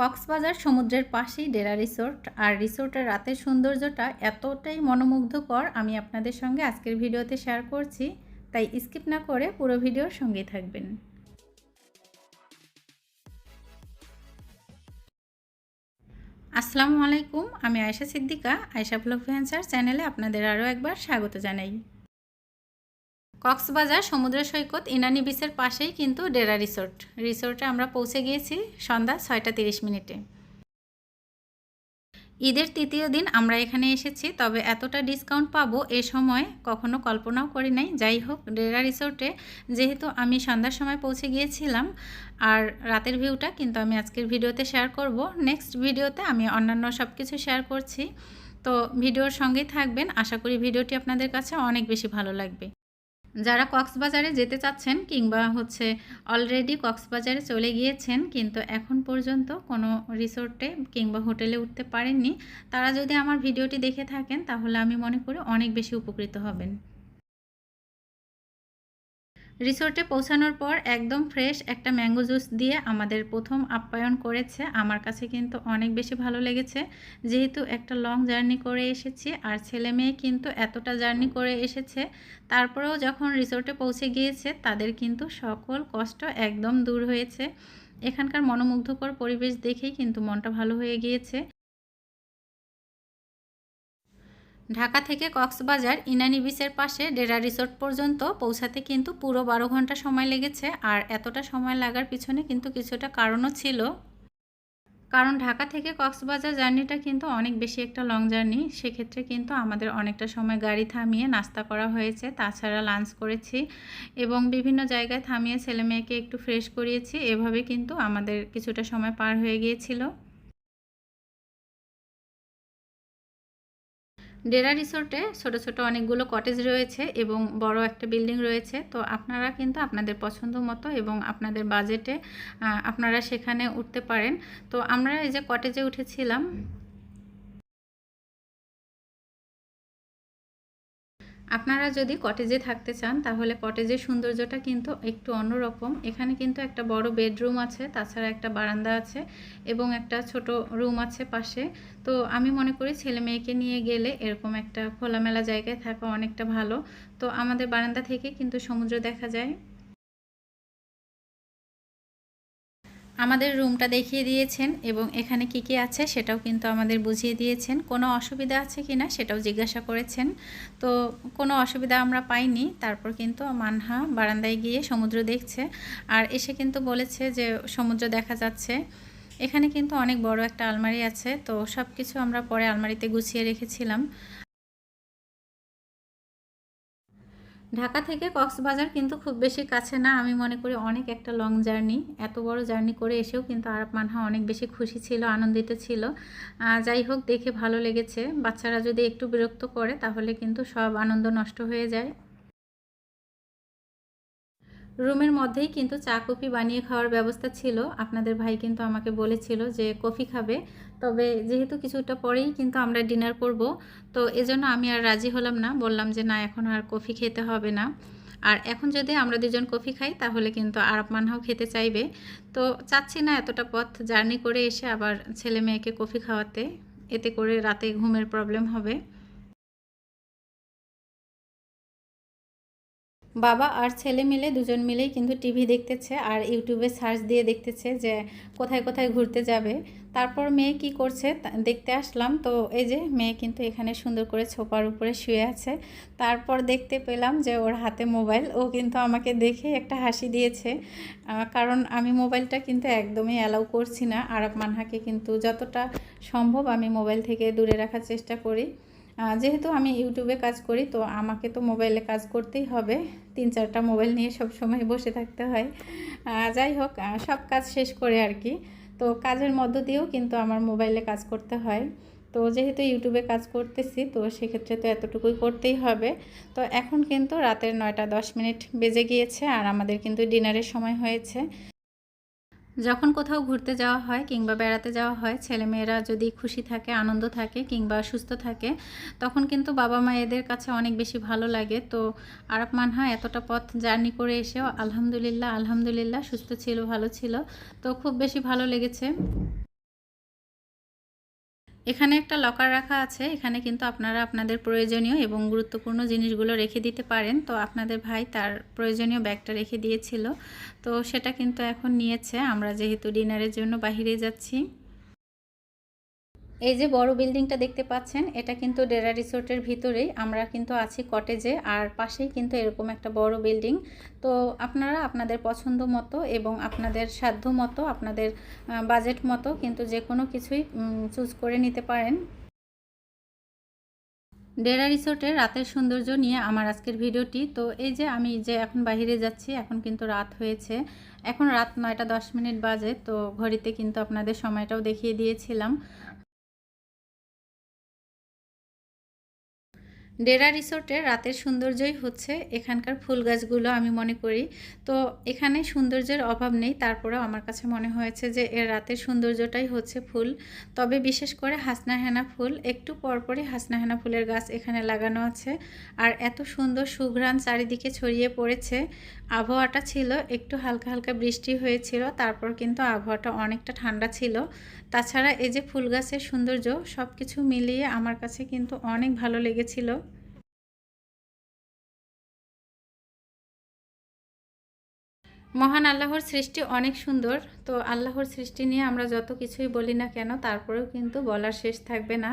কক্সবাজার সমুদ্রের পাশেই ডেরা রিসোর্ট। আর রিসোর্টের রাতের সৌন্দর্যটা এতটাই মনোমুগ্ধকর আমি আপনাদের সঙ্গে আজকের ভিডিওতে শেয়ার করছি। তাই স্কিপ না করে পুরো ভিডিওর সঙ্গেই থাকবেন। আসসালামু আলাইকুম, আমি আয়শা সিদ্দিকা, আয়শা ফ্লোফ্যান্সার চ্যানেলে আপনাদের আরও একবার স্বাগত জানাই। কক্সবাজার সমুদ্র সৈকত ইনানি বিচের পাশেই কিন্তু ডেরা রিসোর্ট। রিসোর্টে আমরা পৌঁছে গিয়েছি সন্ধ্যা ছয়টা তিরিশ মিনিটে। ঈদের তৃতীয় দিন আমরা এখানে এসেছি, তবে এতটা ডিসকাউন্ট পাবো এ সময় কখনো কল্পনাও করি নাই। যাই হোক, ডেরা রিসোর্টে যেহেতু আমি সন্ধ্যার সময় পৌঁছে গিয়েছিলাম, আর রাতের ভিউটা কিন্তু আমি আজকের ভিডিওতে শেয়ার করব। নেক্সট ভিডিওতে আমি অন্যান্য সব কিছু শেয়ার করছি। তো ভিডিওর সঙ্গেই থাকবেন। আশা করি ভিডিওটি আপনাদের কাছে অনেক বেশি ভালো লাগবে। যারা কক্সবাজারে যেতে চাচ্ছেন কিংবা হচ্ছে অলরেডি কক্সবাজারে চলে গিয়েছেন কিন্তু এখন পর্যন্ত কোনো রিসোর্টে কিংবা হোটেলে উঠতে পারেননি, তারা যদি আমার ভিডিওটি দেখে থাকেন তাহলে আমি মনে করি অনেক বেশি উপকৃত হবেন। রিসোর্টে পৌঁছানোর পর একদম ফ্রেশ একটা ম্যাঙ্গো জুস দিয়ে আমাদের প্রথম আপ্যায়ন করেছে। আমার কাছে কিন্তু অনেক বেশি ভালো লেগেছে। যেহেতু একটা লং জার্নি করে এসেছি আর ছেলে মেয়ে কিন্তু এতটা জার্নি করে এসেছে, তারপরেও যখন রিসোর্টে পৌঁছে গিয়েছে, তাদের কিন্তু সকল কষ্ট একদম দূর হয়েছে। এখানকার মনোমুগ্ধকর পরিবেশ দেখেই কিন্তু মনটা ভালো হয়ে গিয়েছে। ঢাকা থেকে কক্সবাজার ইনানি বিচের পাশে ডেরা রিসোর্ট পর্যন্ত পৌঁছাতে কিন্তু পুরো বারো ঘণ্টা সময় লেগেছে আর এতটা সময় লাগার পিছনে কিন্তু কিছুটা কারণও ছিল। কারণ ঢাকা থেকে কক্সবাজার জার্নিটা কিন্তু অনেক বেশি একটা লং জার্নি, সেক্ষেত্রে কিন্তু আমাদের অনেকটা সময় গাড়ি থামিয়ে নাস্তা করা হয়েছে, তাছাড়া লাঞ্চ করেছি এবং বিভিন্ন জায়গায় থামিয়ে ছেলে মেয়েকে একটু ফ্রেশ করিয়েছি, এভাবে কিন্তু আমাদের কিছুটা সময় পার হয়ে গিয়েছিল। ডেরা রিসোর্টে ছোট ছোট অনেকগুলো কটেজ রয়েছে এবং বড় একটা বিল্ডিং রয়েছে। তো আপনারা কিন্তু আপনাদের পছন্দ মতো এবং আপনাদের বাজেটে আপনারা সেখানে উঠতে পারেন। তো আমরা এই যে কটেজে উঠেছিলাম আপনারা যদি কটেজে থাকতে চান, তাহলে কটেজের সৌন্দর্যটা কিন্তু একটু অন্যরকম। এখানে কিন্তু একটা বড় বেডরুম আছে, তাছাড়া একটা বারান্দা আছে এবং একটা ছোট রুম আছে পাশে। তো আমি মনে করি ছেলে মেয়েকে নিয়ে গেলে এরকম একটা খোলামেলা জায়গায় থাকা অনেকটা ভালো। তো আমাদের বারান্দা থেকে কিন্তু সমুদ্র দেখা যায়। আমাদের রুমটা দেখিয়ে দিয়েছেন এবং এখানে কি কি আছে সেটাও কিন্তু আমাদের বুঝিয়ে দিয়েছেন। কোনো অসুবিধা আছে কি না সেটাও জিজ্ঞাসা করেছেন। তো কোনো অসুবিধা আমরা পাইনি। তারপর কিন্তু মানহা বারান্দায় গিয়ে সমুদ্র দেখছে আর এসে কিন্তু বলেছে যে সমুদ্র দেখা যাচ্ছে। এখানে কিন্তু অনেক বড় একটা আলমারি আছে। তো সব কিছু আমরা পরে আলমারিতে গুছিয়ে রেখেছিলাম। ঢাকা থেকে কক্সবাজার কিন্তু খুব বেশি কাছে না। আমি মনে করি অনেক একটা লং জার্নি এত বড় জার্নি করে এসেও কিন্তু আরব মানহা অনেক বেশি খুশি ছিল, আনন্দিত ছিল। যাই হোক, দেখে ভালো লেগেছে। বাচ্চারা যদি একটু বিরক্ত করে, তাহলে কিন্তু সব আনন্দ নষ্ট হয়ে যায়। রুমের মধ্যেই কিন্তু চা, কফি বানিয়ে খাওয়ার ব্যবস্থা ছিল। আপনাদের ভাই কিন্তু আমাকে বলেছিল যে, কফি খাবে। তবে যেহেতু কিছুটা পরেই কিন্তু আমরা ডিনার করব, তো এজন্য আমি আর রাজি হলাম না। বললাম যে, না, এখন আর কফি খেতে হবে না। আর এখন যদি আমরা দুজন কফি খাই, তাহলে কিন্তু আরব মানহাও খেতে চাইবে। তো চাচ্ছি না এতটা পথ জার্নি করে এসে আবার ছেলে মেয়েকে কফি খাওয়াতে। এতে করে রাতে ঘুমের প্রবলেম হবে। বাবা আর ছেলে মিলে দুজন মিলেই কিন্তু টিভি দেখতেছে আর ইউটিউবে সার্চ দিয়ে দেখতেছে যে কোথায় কোথায় ঘুরতে যাবে। তারপর মেয়ে কি করছে দেখতে আসলাম। তো এই যে মেয়ে কিন্তু এখানে সুন্দর করে ছোপার উপরে শুয়ে আছে। তারপর দেখতে পেলাম যে ওর হাতে মোবাইল। ও কিন্তু আমাকে দেখে একটা হাসি দিয়েছে। কারণ আমি মোবাইলটা কিন্তু একদমই অ্যালাউ করছি না। আরব মানহাকে কিন্তু যতটা সম্ভব আমি মোবাইল থেকে দূরে রাখার চেষ্টা করি। যেহেতু আমি ইউটিউবে কাজ করি, তো আমাকে তো মোবাইলে কাজ করতেই হবে। তিন চারটা মোবাইল নিয়ে সব সময় বসে থাকতে হয়। যাই হোক সব কাজ শেষ করে আর কি। তো কাজের মধ্য দিয়েও কিন্তু আমার মোবাইলে কাজ করতে হয়। তো যেহেতু ইউটিউবে কাজ করতেছি, তো সেক্ষেত্রে তো এতটুকুই করতেই হবে। তো এখন কিন্তু রাতের নয়টা দশ মিনিট বেজে গিয়েছে আর আমাদের কিন্তু ডিনারের সময় হয়েছে। যখন কোথাও ঘুরতে যাওয়া হয় কিংবা বেড়াতে যাওয়া হয়, ছেলেমেয়েরা যদি খুশি থাকে, আনন্দ থাকে কিংবা সুস্থ থাকে, তখন কিন্তু বাবা মা এদের কাছে অনেক বেশি ভালো লাগে। তো আরব মানহা এতটা পথ জার্নি করে এসেও আলহামদুলিল্লাহ আলহামদুলিল্লাহ, সুস্থ ছিল, ভালো ছিল। তো খুব বেশি ভালো লেগেছে। এখানে একটা লকার রাখা আছে। এখানে কিন্তু আপনারা আপনাদের প্রয়োজনীয় এবং গুরুত্বপূর্ণ জিনিসগুলো রেখে দিতে পারেন। তো আপনাদের ভাই তার প্রয়োজনীয় ব্যাগটা রেখে দিয়েছিল। তো সেটা কিন্তু এখন নিয়েছে। আমরা যেহেতু ডিনারের জন্য বাহিরে যাচ্ছি। এই যে বড় বিল্ডিংটা দেখতে পাচ্ছেন, এটা কিন্তু ডেরা রিসোর্টের ভিতরেই। আমরা কিন্তু আছি কটেজে, আর পাশেই কিন্তু এরকম একটা বড় বিল্ডিং। তো আপনারা আপনাদের পছন্দ মতো এবং আপনাদের সাধ্য মতো, আপনাদের বাজেট মতো কিন্তু যে কোনো কিছুই চুজ করে নিতে পারেন। ডেরা রিসোর্টের রাতের সৌন্দর্য নিয়ে আমার আজকের ভিডিওটি। তো এই যে আমি যে এখন বাহিরে যাচ্ছি, এখন কিন্তু রাত হয়েছে। এখন রাত নয়টা দশ মিনিট বাজে, তো ঘড়িতে কিন্তু আপনাদের সময়টাও দেখিয়ে দিয়েছিলাম। ডেরা রিসোর্টে রাতের সৌন্দর্যই হচ্ছে এখানকার ফুল গাছগুলো, আমি মনে করি। তো এখানে সৌন্দর্যের অভাব নেই, তারপরেও আমার কাছে মনে হয়েছে যে এর রাতের সৌন্দর্যটাই হচ্ছে ফুল। তবে বিশেষ করে হাসনাহেনা ফুল, একটু পরপরই হাসনাহেনা ফুলের গাছ এখানে লাগানো আছে। আর এত সুন্দর সুঘ্রাণ চারিদিকে ছড়িয়ে পড়েছে আবহাওয়াটা ছিল একটু হালকা হালকা বৃষ্টি হয়েছিল, তারপর কিন্তু আবহাওয়াটা অনেকটা ঠান্ডা ছিল। তাছাড়া এই যে ফুল গাছের সৌন্দর্য সব কিছু মিলিয়ে আমার কাছে কিন্তু অনেক ভালো লেগেছিল। মহান আল্লাহর সৃষ্টি অনেক সুন্দর, তো আল্লাহর সৃষ্টি নিয়ে আমরা যত কিছুই বলি না কেন, তারপরেও কিন্তু বলার শেষ থাকবে না।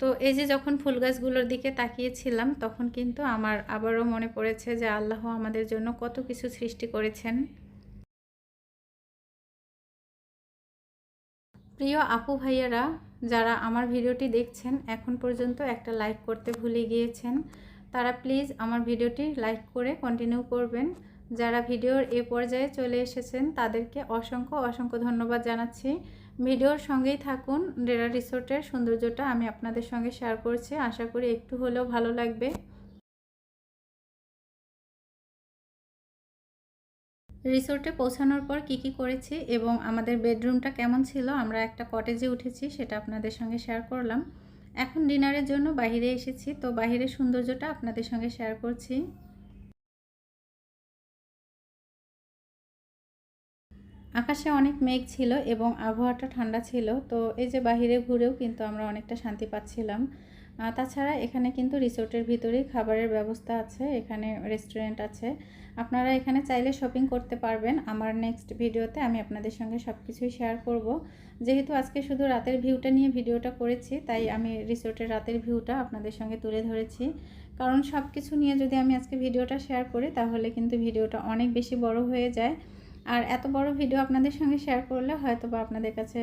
তো এই যে যখন ফুল গাছগুলোর দিকে তাকিয়েছিলাম, তখন কিন্তু আমার আবারও মনে পড়েছে যে আল্লাহ আমাদের জন্য কত কিছু সৃষ্টি করেছেন। প্রিয় আপু ভাইয়ারা, যারা আমার ভিডিওটি দেখছেন, এখন পর্যন্ত একটা লাইক করতে ভুলে গিয়েছেন, তারা প্লিজ আমার ভিডিওটি লাইক করে কন্টিনিউ করবেন। যারা ভিডিওর এ পর্যায়ে চলে এসেছেন, তাদেরকে অসংখ্য অসংখ্য ধন্যবাদ জানাচ্ছি। ভিডিওর সঙ্গেই থাকুন, ডেরা রিসোর্টের সৌন্দর্যটা আমি আপনাদের সঙ্গে শেয়ার করছি। আশা করি একটু হলেও ভালো লাগবে। রিসোর্টে পৌঁছানোর পর কি কি করেছি এবং আমাদের বেডরুমটা কেমন ছিল, আমরা একটা কটেজে উঠেছি, সেটা আপনাদের সঙ্গে শেয়ার করলাম। এখন ডিনারের জন্য বাহিরে এসেছি, তো বাহিরের সৌন্দর্যটা আপনাদের সঙ্গে শেয়ার করছি। আকাশে অনেক মেঘ ছিল এবং আবহাওয়াটা ঠান্ডা ছিল, তো এই যে বাহিরে ঘুরেও কিন্তু আমরা অনেকটা শান্তি পাচ্ছিলাম। তাছাড়া এখানে কিন্তু রিসোর্টের ভিতরেই খাবারের ব্যবস্থা আছে, এখানে রেস্টুরেন্ট আছে। আপনারা এখানে চাইলে শপিং করতে পারবেন। আমার নেক্সট ভিডিওতে আমি আপনাদের সঙ্গে সব কিছুই শেয়ার করব। যেহেতু আজকে শুধু রাতের ভিউটা নিয়ে ভিডিওটা করেছি, তাই আমি রিসোর্টের রাতের ভিউটা আপনাদের সঙ্গে তুলে ধরেছি। কারণ সব কিছু নিয়ে যদি আমি আজকে ভিডিওটা শেয়ার করি, তাহলে কিন্তু ভিডিওটা অনেক বেশি বড় হয়ে যায়। আর এত বড় ভিডিও আপনাদের সঙ্গে শেয়ার করলে হয়তো বা আপনাদের কাছে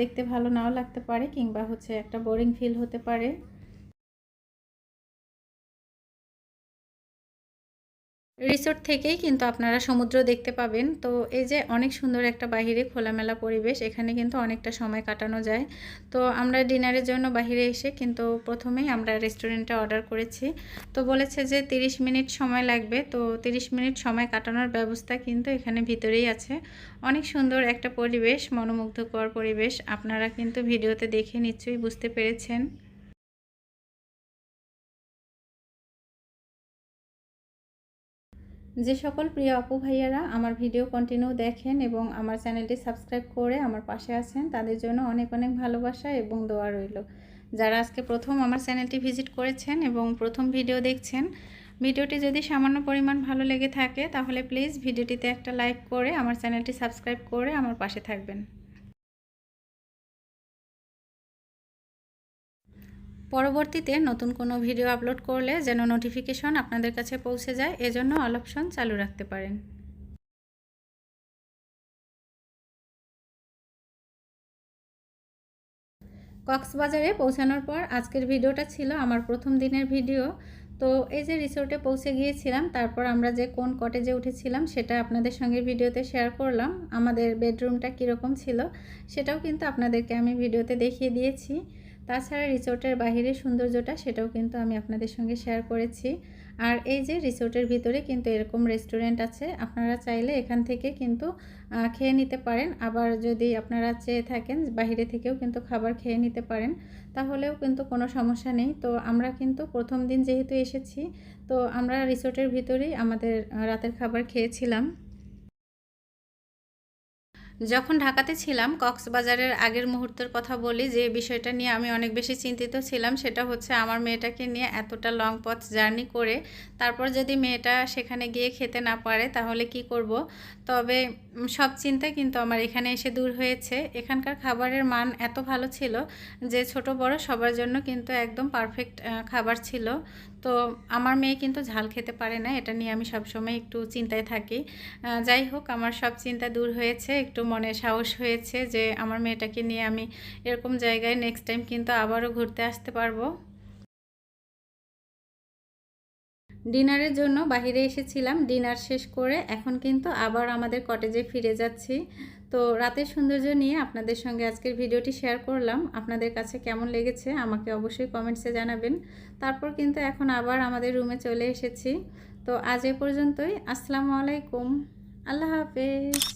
দেখতে ভালো নাও লাগতে পারে কিংবা হচ্ছে একটা বোরিং ফিল হতে পারে। রিসোর্ট থেকেই কিন্তু আপনারা সমুদ্র দেখতে পাবেন। তো এই যে অনেক সুন্দর একটা বাহিরে খোলামেলা পরিবেশ, এখানে কিন্তু অনেকটা সময় কাটানো যায়। তো আমরা ডিনারের জন্য বাহিরে এসে কিন্তু প্রথমেই আমরা রেস্টুরেন্টে অর্ডার করেছি। তো বলেছে যে 30 মিনিট সময় লাগবে। তো 30 মিনিট সময় কাটানোর ব্যবস্থা কিন্তু এখানে ভিতরেই আছে। অনেক সুন্দর একটা পরিবেশ, মনোমুগ্ধকর পরিবেশ। আপনারা কিন্তু ভিডিওতে দেখে নিশ্চয়ই বুঝতে পেরেছেন। যে সকল প্রিয় আপু ভাইয়ারা আমার ভিডিও কন্টিনিউ দেখেন এবং আমার চ্যানেলটি সাবস্ক্রাইব করে আমার পাশে আছেন, তাদের জন্য অনেক অনেক ভালোবাসা এবং দোয়া রইল। যারা আজকে প্রথম আমার চ্যানেলটি ভিজিট করেছেন এবং প্রথম ভিডিও দেখছেন ভিডিওটি যদি সামান্য পরিমাণ ভালো লেগে থাকে, তাহলে প্লিজ ভিডিওটিতে একটা লাইক করে আমার চ্যানেলটি সাবস্ক্রাইব করে আমার পাশে থাকবেন। পরবর্তীতে নতুন কোনো ভিডিও আপলোড করলে যেন নোটিফিকেশন আপনাদের কাছে পৌঁছে যায়, এজন্য অল অপশন চালু রাখতে পারেন। কক্সবাজারে পৌঁছানোর পর আজকের ভিডিওটা ছিল আমার প্রথম দিনের ভিডিও। তো এই যে রিসোর্টে পৌঁছে গিয়েছিলাম, তারপর আমরা যে কোন কটেজে উঠেছিলাম সেটা আপনাদের সঙ্গে ভিডিওতে শেয়ার করলাম। আমাদের বেডরুমটা কীরকম ছিল সেটাও কিন্তু আপনাদেরকে আমি ভিডিওতে দেখিয়ে দিয়েছি। তাছাড়া রিসোর্টের বাহিরের সৌন্দর্যটা সেটাও কিন্তু আমি আপনাদের সঙ্গে শেয়ার করেছি। আর এই যে রিসোর্টের ভিতরে কিন্তু এরকম রেস্টুরেন্ট আছে, আপনারা চাইলে এখান থেকে কিন্তু খেয়ে নিতে পারেন। আবার যদি আপনারা চেয়ে থাকেন বাহিরে থেকেও কিন্তু খাবার খেয়ে নিতে পারেন, তাহলেও কিন্তু কোনো সমস্যা নেই। তো আমরা কিন্তু প্রথম দিন যেহেতু এসেছি, তো আমরা রিসোর্টের ভিতরেই আমাদের রাতের খাবার খেয়েছিলাম। যখন ঢাকাতে ছিলাম, কক্সবাজারের আগের মুহূর্তের কথা বলি, যে বিষয়টা নিয়ে আমি অনেক বেশি চিন্তিত ছিলাম, সেটা হচ্ছে আমার মেয়েটাকে নিয়ে এতটা লং পথ জার্নি করে, তারপর যদি মেয়েটা সেখানে গিয়ে খেতে না পারে, তাহলে কি করব? তবে সব চিন্তা কিন্তু আমার এখানে এসে দূর হয়েছে। এখানকার খাবারের মান এত ভালো ছিল যে ছোট বড় সবার জন্য কিন্তু একদম পারফেক্ট খাবার ছিল। তো আমার মেয়ে কিন্তু ঝাল খেতে পারে না, এটা নিয়ে আমি সবসময় একটু চিন্তায় থাকি। যাই হোক, আমার সব চিন্তা দূর হয়েছে, একটু মনে সাহস হয়েছে যে আমার মেয়েটাকে নিয়ে আমি এরকম জায়গায় নেক্সট টাইম কিন্তু আবারও ঘুরতে আসতে পারব। ডিনারের জন্য বাহিরে এসেছিলাম। ডিনার শেষ করে এখন কিন্তু আবার আমাদের কটেজে ফিরে যাচ্ছি। তো রাতের সৌন্দর্য নিয়ে আপনাদের সঙ্গে আজকের ভিডিওটি শেয়ার করলাম। আপনাদের কাছে কেমন লেগেছে আমাকে অবশ্যই কমেন্টসে জানাবেন। তারপর কিন্তু এখন আবার আমাদের রুমে চলে এসেছি। তো আজ এ পর্যন্তই। আসসালামু আলাইকুম। আল্লাহ হাফেজ।